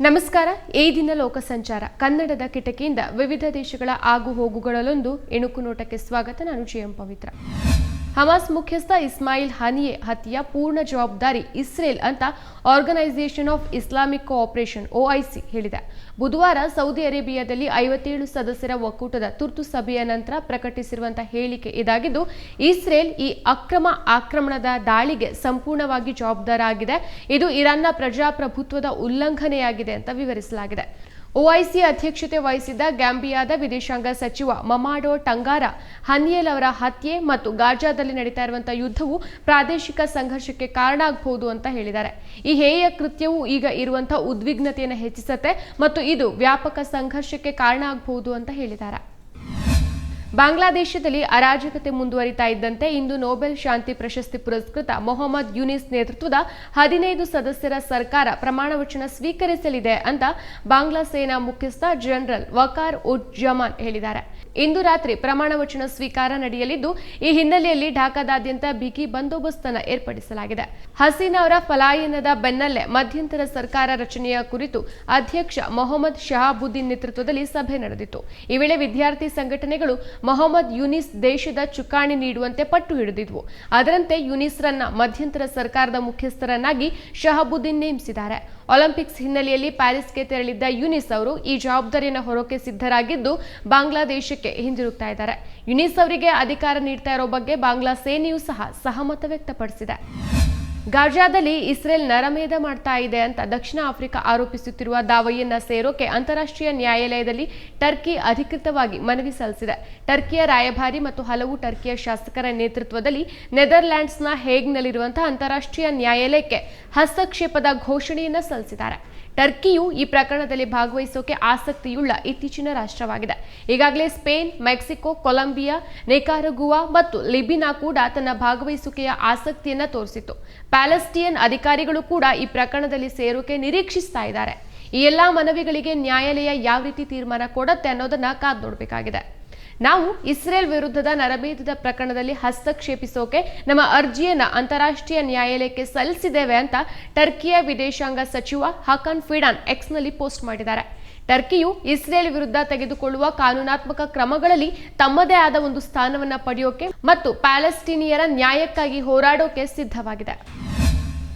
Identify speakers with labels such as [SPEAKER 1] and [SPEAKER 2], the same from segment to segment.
[SPEAKER 1] ನಮಸ್ಕಾರ. ಈ ದಿನ ಲೋಕ ಸಂಚಾರ ಕನ್ನಡದ ಕಿಟಕಿಯಿಂದ ವಿವಿಧ ದೇಶಗಳ ಆಗು ಹೋಗುಗಳಲ್ಲೊಂದು ಇಣುಕು ನೋಟಕ್ಕೆ ಸ್ವಾಗತ. ನಾನು ಜಿ ಎಂ ಪವಿತ್ರ. ಹಮಾಸ್ ಮುಖ್ಯಸ್ಥ ಇಸ್ಮಾಯಿಲ್ ಹನಿಯೆ ಹತ್ಯೆಯ ಪೂರ್ಣ ಜವಾಬ್ದಾರಿ ಇಸ್ರೇಲ್ ಅಂತ organisation of Islamic cooperation OIC ಹೇಳಿದೆ. ಬುಧವಾರ ಸೌದಿ ಅರೇಬಿಯಾದಲ್ಲಿ ಐವತ್ತೇಳು ಸದಸ್ಯರ ಒಕ್ಕೂಟದ ತುರ್ತು ಸಭೆಯ ನಂತರ ಪ್ರಕಟಿಸಿರುವಂತಹ ಹೇಳಿಕೆ ಇದಾಗಿದ್ದು, ಇಸ್ರೇಲ್ ಈ ಅಕ್ರಮ ಆಕ್ರಮಣದ ದಾಳಿಗೆ ಸಂಪೂರ್ಣವಾಗಿ ಜವಾಬ್ದಾರಾಗಿದೆ. ಇದು ಇರಾನ್ನ ಪ್ರಜಾಪ್ರಭುತ್ವದ ಉಲ್ಲಂಘನೆಯಾಗಿದೆ ಅಂತ ವಿವರಿಸಲಾಗಿದೆ. ಒಐಸಿ ಅಧ್ಯಕ್ಷತೆ ವಹಿಸಿದ್ದ ಗ್ಯಾಂಬಿಯಾದ ವಿದೇಶಾಂಗ ಸಚಿವ ಮಮಾಡೋ ಟಂಗಾರ, ಹನಿಯಲ್ ಅವರ ಹತ್ಯೆ ಮತ್ತು ಗಾಜಾದಲ್ಲಿ ನಡೀತಾ ಇರುವಂತಹ ಯುದ್ಧವು ಪ್ರಾದೇಶಿಕ ಸಂಘರ್ಷಕ್ಕೆ ಕಾರಣ ಆಗಬಹುದು ಅಂತ ಹೇಳಿದ್ದಾರೆ. ಈ ಹೇಯ ಕೃತ್ಯವು ಈಗ ಇರುವಂತಹ ಉದ್ವಿಗ್ನತೆಯನ್ನು ಹೆಚ್ಚಿಸುತ್ತೆ ಮತ್ತು ಇದು ವ್ಯಾಪಕ ಸಂಘರ್ಷಕ್ಕೆ ಕಾರಣ ಆಗಬಹುದು ಅಂತ ಹೇಳಿದ್ದಾರೆ. ಬಾಂಗ್ಲಾದೇಶದಲ್ಲಿ ಅರಾಜಕತೆ ಮುಂದುವರಿತಾ ಇದ್ದಂತೆ ಇಂದು ನೊಬೆಲ್ ಶಾಂತಿ ಪ್ರಶಸ್ತಿ ಪುರಸ್ಕೃತ ಮೊಹಮ್ಮದ್ ಯುನಿಸ್ ನೇತೃತ್ವದ ಹದಿನೈದು ಸದಸ್ಯರ ಸರ್ಕಾರ ಪ್ರಮಾಣ ವಚನ ಸ್ವೀಕರಿಸಲಿದೆ ಅಂತ ಬಾಂಗ್ಲಾ ಸೇನಾ ಮುಖ್ಯಸ್ಥ ಜನರಲ್ ವಕಾರ್ ಉಜ್ ಜಮಾನ್ ಹೇಳಿದ್ದಾರೆ. ಇಂದು ರಾತ್ರಿ ಪ್ರಮಾಣ ವಚನ ಸ್ವೀಕಾರ ನಡೆಯಲಿದ್ದು, ಈ ಹಿನ್ನೆಲೆಯಲ್ಲಿ ಢಾಕಾದಾದ್ಯಂತ ಬಿಗಿ ಬಂದೋಬಸ್ತನ್ನು ಏರ್ಪಡಿಸಲಾಗಿದೆ. ಹಸೀನಾ ಅವರ ಪಲಾಯನದ ಬೆನ್ನಲ್ಲೇ ಮಧ್ಯಂತರ ಸರ್ಕಾರ ರಚನೆಯ ಕುರಿತು ಅಧ್ಯಕ್ಷ ಮೊಹಮ್ಮದ್ ಶಹಾಬುದ್ದೀನ್ ನೇತೃತ್ವದಲ್ಲಿ ಸಭೆ ನಡೆದಿತ್ತು. ಈ ವೇಳೆ ವಿದ್ಯಾರ್ಥಿ ಸಂಘಟನೆಗಳು ಮೊಹಮ್ಮದ್ ಯುನಿಸ್ ದೇಶದ ಚುಕ್ಕಾಣಿ ನೀಡುವಂತೆ ಪಟ್ಟು ಹಿಡಿದಿದ್ವು. ಅದರಂತೆ ಯುನಿಸ್ರನ್ನ ಮಧ್ಯಂತರ ಸರ್ಕಾರದ ಮುಖ್ಯಸ್ಥರನ್ನಾಗಿ ಶಹಬುದ್ದೀನ್ ನೇಮಿಸಿದ್ದಾರೆ. ಒಲಿಂಪಿಕ್ಸ್ ಹಿನ್ನೆಲೆಯಲ್ಲಿ ಪ್ಯಾರಿಸ್ಗೆ ತೆರಳಿದ್ದ ಯುನಿಸ್ ಅವರು ಈ ಜವಾಬ್ದಾರಿಯನ್ನು ಹೊರೋಕೆ ಸಿದ್ಧರಾಗಿದ್ದು, ಬಾಂಗ್ಲಾದೇಶಕ್ಕೆ ಹಿಂದಿರುಗ್ತಾ ಇದ್ದಾರೆ. ಯುನಿಸ್ ಅವರಿಗೆ ಅಧಿಕಾರ ನೀಡ್ತಾ ಇರೋ ಬಗ್ಗೆ ಬಾಂಗ್ಲಾ ಸೇನೆಯೂ ಸಹ ಸಹಮತ ವ್ಯಕ್ತಪಡಿಸಿದೆ. ಗಾಜಾದಲ್ಲಿ ಇಸ್ರೇಲ್ ನರಮೇದ ಮಾಡ್ತಾ ಇದೆ ಅಂತ ದಕ್ಷಿಣ ಆಫ್ರಿಕಾ ಆರೋಪಿಸುತ್ತಿರುವ ದಾವೆಯನ್ನ ಸೇರೋಕೆ ಅಂತಾರಾಷ್ಟ್ರೀಯ ನ್ಯಾಯಾಲಯದಲ್ಲಿ ಟರ್ಕಿ ಅಧಿಕೃತವಾಗಿ ಮನವಿ ಸಲ್ಲಿಸಿದೆ. ಟರ್ಕಿಯ ರಾಯಭಾರಿ ಮತ್ತು ಹಲವು ಟರ್ಕಿಯ ಶಾಸಕರ ನೇತೃತ್ವದಲ್ಲಿ ನೆದರ್ಲ್ಯಾಂಡ್ಸ್ನ ಹೇಗ್ನಲ್ಲಿರುವಂತಹ ಅಂತಾರಾಷ್ಟ್ರೀಯ ನ್ಯಾಯಾಲಯಕ್ಕೆ ಹಸ್ತಕ್ಷೇಪದ ಘೋಷಣೆಯನ್ನು ಸಲ್ಲಿಸಿದ್ದಾರೆ. ಟರ್ಕಿಯು ಈ ಪ್ರಕರಣದಲ್ಲಿ ಭಾಗವಹಿಸೋಕೆ ಆಸಕ್ತಿಯುಳ್ಳ ಇತ್ತೀಚಿನ ರಾಷ್ಟ್ರವಾಗಿದೆ. ಈಗಾಗಲೇ ಸ್ಪೇನ್, ಮೆಕ್ಸಿಕೋ, ಕೊಲಂಬಿಯಾ, ನೇಕಾರಗುವಾ ಮತ್ತು ಲಿಬಿನಾ ಕೂಡ ತನ್ನ ಭಾಗವಹಿಸುವಿಕೆಯ ಆಸಕ್ತಿಯನ್ನ ತೋರಿಸಿತ್ತು. ಪ್ಯಾಲೆಸ್ಟಿಯನ್ ಅಧಿಕಾರಿಗಳು ಕೂಡ ಈ ಪ್ರಕರಣದಲ್ಲಿ ಸೇರೋಕೆ ನಿರೀಕ್ಷಿಸ್ತಾ ಇದ್ದಾರೆ. ಈ ಎಲ್ಲಾ ಮನವಿಗಳಿಗೆ ನ್ಯಾಯಾಲಯ ಯಾವ ರೀತಿ ತೀರ್ಮಾನ ಕೊಡುತ್ತೆ ಅನ್ನೋದನ್ನ ಕಾದ್ ನೋಡಬೇಕಾಗಿದೆ ನಾವು ಇಸ್ರೇಲ್ ವಿರುದ್ಧದ ನರಬೇಧದ ಪ್ರಕರಣದಲ್ಲಿ ಹಸ್ತಕ್ಷೇಪಿಸೋಕೆ ನಮ್ಮ ಅರ್ಜಿಯನ್ನ ಅಂತಾರಾಷ್ಟ್ರೀಯ ನ್ಯಾಯಾಲಯಕ್ಕೆ ಸಲ್ಲಿಸಿದ್ದೇವೆ ಅಂತ ಟರ್ಕಿಯ ವಿದೇಶಾಂಗ ಸಚಿವ ಹಕನ್ ಫಿಡಾನ್ ಎಕ್ಸ್ನಲ್ಲಿ ಪೋಸ್ಟ್ ಮಾಡಿದ್ದಾರೆ. ಟರ್ಕಿಯು ಇಸ್ರೇಲ್ ವಿರುದ್ಧ ತೆಗೆದುಕೊಳ್ಳುವ ಕಾನೂನಾತ್ಮಕ ಕ್ರಮಗಳಲ್ಲಿ ತಮ್ಮದೇ ಆದ ಒಂದು ಸ್ಥಾನವನ್ನು ಪಡೆಯೋಕೆ ಮತ್ತು ಪ್ಯಾಲೆಸ್ಟೀನಿಯರ ನ್ಯಾಯಕ್ಕಾಗಿ ಹೋರಾಡೋಕೆ ಸಿದ್ಧವಾಗಿದೆ.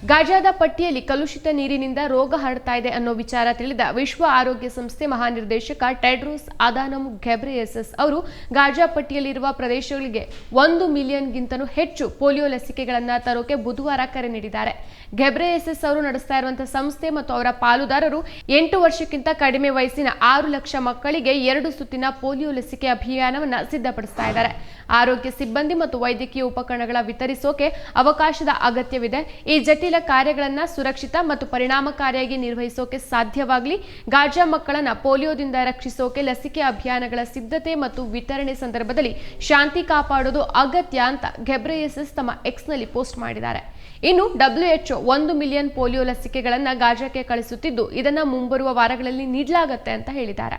[SPEAKER 1] ಗಾಜಾದ ಪಟ್ಟಿಯಲ್ಲಿ ಕಲುಷಿತ ನೀರಿನಿಂದ ರೋಗ ಹರಡ್ತಾ ಇದೆ ಅನ್ನೋ ವಿಚಾರ ತಿಳಿದ ವಿಶ್ವ ಆರೋಗ್ಯ ಸಂಸ್ಥೆ ಮಹಾನಿರ್ದೇಶಕ ಟೆಡ್ರೋಸ್ ಅದಾನಮ್ ಘೆಬ್ರೆಯಸಸ್ ಅವರು, ಗಾಜಾ ಪಟ್ಟಿಯಲ್ಲಿರುವ ಪ್ರದೇಶಗಳಿಗೆ ಒಂದು ಮಿಲಿಯನ್ಗಿಂತಲೂ ಹೆಚ್ಚು ಪೋಲಿಯೋ ಲಸಿಕೆಗಳನ್ನು ತರೋಕೆ ಬುಧವಾರ ಕರೆ ನೀಡಿದ್ದಾರೆ. ಘೆಬ್ರೆಯೆಸಸ್ ಅವರು ನಡೆಸ್ತಾ ಇರುವಂತಹ ಸಂಸ್ಥೆ ಮತ್ತು ಅವರ ಪಾಲುದಾರರು ಎಂಟು ವರ್ಷಕ್ಕಿಂತ ಕಡಿಮೆ ವಯಸ್ಸಿನ ಆರು ಲಕ್ಷ ಮಕ್ಕಳಿಗೆ ಎರಡು ಸುತ್ತಿನ ಪೋಲಿಯೋ ಲಸಿಕೆ ಅಭಿಯಾನವನ್ನ ಸಿದ್ಧಪಡಿಸ್ತಾ ಇದ್ದಾರೆ. ಆರೋಗ್ಯ ಸಿಬ್ಬಂದಿ ಮತ್ತು ವೈದ್ಯಕೀಯ ಉಪಕರಣಗಳ ವಿತರಿಸೋಕೆ ಅವಕಾಶದ ಅಗತ್ಯವಿದೆ. ಈ ಜಟಿಲ ಕಾರ್ಯಗಳನ್ನು ಸುರಕ್ಷಿತ ಮತ್ತು ಪರಿಣಾಮಕಾರಿಯಾಗಿ ನಿರ್ವಹಿಸೋಕೆ ಸಾಧ್ಯವಾಗಲಿ, ಗಾಜಾ ಮಕ್ಕಳನ್ನ ಪೋಲಿಯೋದಿಂದ ರಕ್ಷಿಸೋಕೆ, ಲಸಿಕೆ ಅಭಿಯಾನಗಳ ಸಿದ್ಧತೆ ಮತ್ತು ವಿತರಣೆ ಸಂದರ್ಭದಲ್ಲಿ ಶಾಂತಿ ಕಾಪಾಡೋದು ಅಗತ್ಯ ಅಂತ ಘೆಬ್ರೆಯೆಸಸ್ ತಮ್ಮ ಎಕ್ಸ್ನಲ್ಲಿ ಪೋಸ್ಟ್ ಮಾಡಿದ್ದಾರೆ. ಇನ್ನು ಡಬ್ಲ್ಯೂಎಚ್ಒ ಒಂದು ಮಿಲಿಯನ್ ಪೋಲಿಯೋ ಲಸಿಕೆಗಳನ್ನು ಗಾಜಾಕ್ಕೆ ಕಳಿಸುತ್ತಿದ್ದು, ಇದನ್ನು ಮುಂಬರುವ ವಾರಗಳಲ್ಲಿ ನೀಡಲಾಗುತ್ತೆ ಅಂತ ಹೇಳಿದ್ದಾರೆ.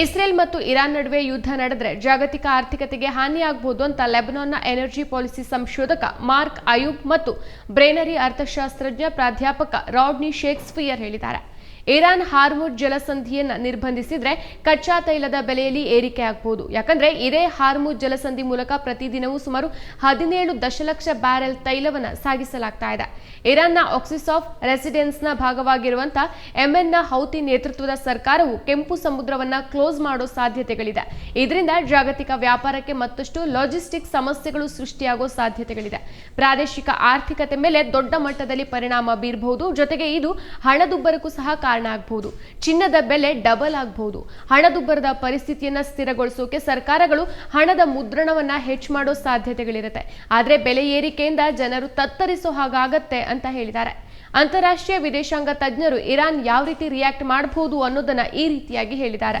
[SPEAKER 1] ಇಸ್ರೇಲ್ ಮತ್ತು ಇರಾನ್ ನಡುವೆ ಯುದ್ಧ ನಡೆದರೆ ಜಾಗತಿಕ ಆರ್ಥಿಕತೆಗೆ ಹಾನಿಯಾಗಬಹುದು ಅಂತ ಲೆಬನಾನ್ನ ಎನರ್ಜಿ ಪಾಲಿಸಿ ಸಂಶೋಧಕ ಮಾರ್ಕ್ ಅಯೂಬ್ ಮತ್ತು ಬ್ರೇನರಿ ಅರ್ಥಶಾಸ್ತ್ರಜ್ಞ ಪ್ರಾಧ್ಯಾಪಕ ರಾಡ್ನಿ ಶೇಕ್ಸ್ಪಿಯರ್ ಹೇಳಿದ್ದಾರೆ. ಇರಾನ್ ಹಾರ್ಮುಡ್ ಜಲಸಂಧಿಯನ್ನ ನಿರ್ಬಂಧಿಸಿದ್ರೆ ಕಚ್ಚಾ ತೈಲದ ಬೆಲೆಯಲ್ಲಿ ಏರಿಕೆ ಆಗಬಹುದು ಯಾಕಂದ್ರೆ ಇದೇ ಹಾರ್ಮುಡ್ ಜಲಸಂಧಿ ಮೂಲಕ ಪ್ರತಿದಿನವೂ ಸುಮಾರು ಹದಿನೇಳು ದಶಲಕ್ಷ ಬ್ಯಾರೆಲ್ ತೈಲವನ್ನ ಸಾಗಿಸಲಾಗ್ತಾ ಇದೆ. ಇರಾನ್ನ ಆಫ್ ರೆಸಿಡೆನ್ಸ್ನ ಭಾಗವಾಗಿರುವಂತಹ ಎಂಎನ್ನ ಹೌತಿ ನೇತೃತ್ವದ ಸರ್ಕಾರವು ಕೆಂಪು ಸಮುದ್ರವನ್ನ ಕ್ಲೋಸ್ ಮಾಡೋ ಸಾಧ್ಯತೆಗಳಿದೆ. ಇದರಿಂದ ಜಾಗತಿಕ ವ್ಯಾಪಾರಕ್ಕೆ ಮತ್ತಷ್ಟು ಲಾಜಿಸ್ಟಿಕ್ ಸಮಸ್ಯೆಗಳು ಸೃಷ್ಟಿಯಾಗೋ ಸಾಧ್ಯತೆಗಳಿದೆ. ಪ್ರಾದೇಶಿಕ ಆರ್ಥಿಕತೆ ಮೇಲೆ ದೊಡ್ಡ ಮಟ್ಟದಲ್ಲಿ ಪರಿಣಾಮ ಬೀರಬಹುದು. ಜೊತೆಗೆ ಇದು ಹಣದುಬ್ಬರಕ್ಕೂ ಸಹ ಕಾರಣ ಆಗಬಹುದು ಚಿನ್ನದ ಬೆಲೆ ಡಬಲ್ ಆಗಬಹುದು ಹಣದುಬ್ಬರದ ಪರಿಸ್ಥಿತಿಯನ್ನ ಸ್ಥಿರಗೊಳಿಸೋಕೆ ಸರ್ಕಾರಗಳು ಹಣದ ಮುದ್ರಣವನ್ನ ಹೆಚ್ಚು ಮಾಡೋ ಸಾಧ್ಯತೆಗಳಿರುತ್ತೆ. ಆದ್ರೆ ಬೆಲೆ ಏರಿಕೆಯಿಂದ ಜನರು ತತ್ತರಿಸೋ ಹಾಗಾಗತ್ತೆ ಅಂತ ಹೇಳಿದ್ದಾರೆ. ಅಂತಾರಾಷ್ಟ್ರೀಯ ವಿದೇಶಾಂಗ ತಜ್ಞರು ಇರಾನ್ ಯಾವ ರೀತಿ ರಿಯಾಕ್ಟ್ ಮಾಡಬಹುದು ಅನ್ನೋದನ್ನ ಈ ರೀತಿಯಾಗಿ ಹೇಳಿದ್ದಾರೆ.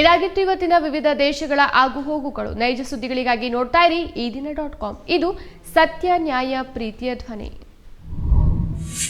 [SPEAKER 1] ಇದಾಗಿತ್ತು ಇವತ್ತಿನ ವಿವಿಧ ದೇಶಗಳ ಆಗುಹೋಗುಗಳು ನೈಜ ಸುದ್ದಿಗಳಿಗಾಗಿ ನೋಡ್ತಾ ಇರಿ, ಈ ದಿನ ಡಾಟ್ ಕಾಮ್ ಇದು ಸತ್ಯ ನ್ಯಾಯ ಪ್ರೀತಿಯ ಧ್ವನಿ.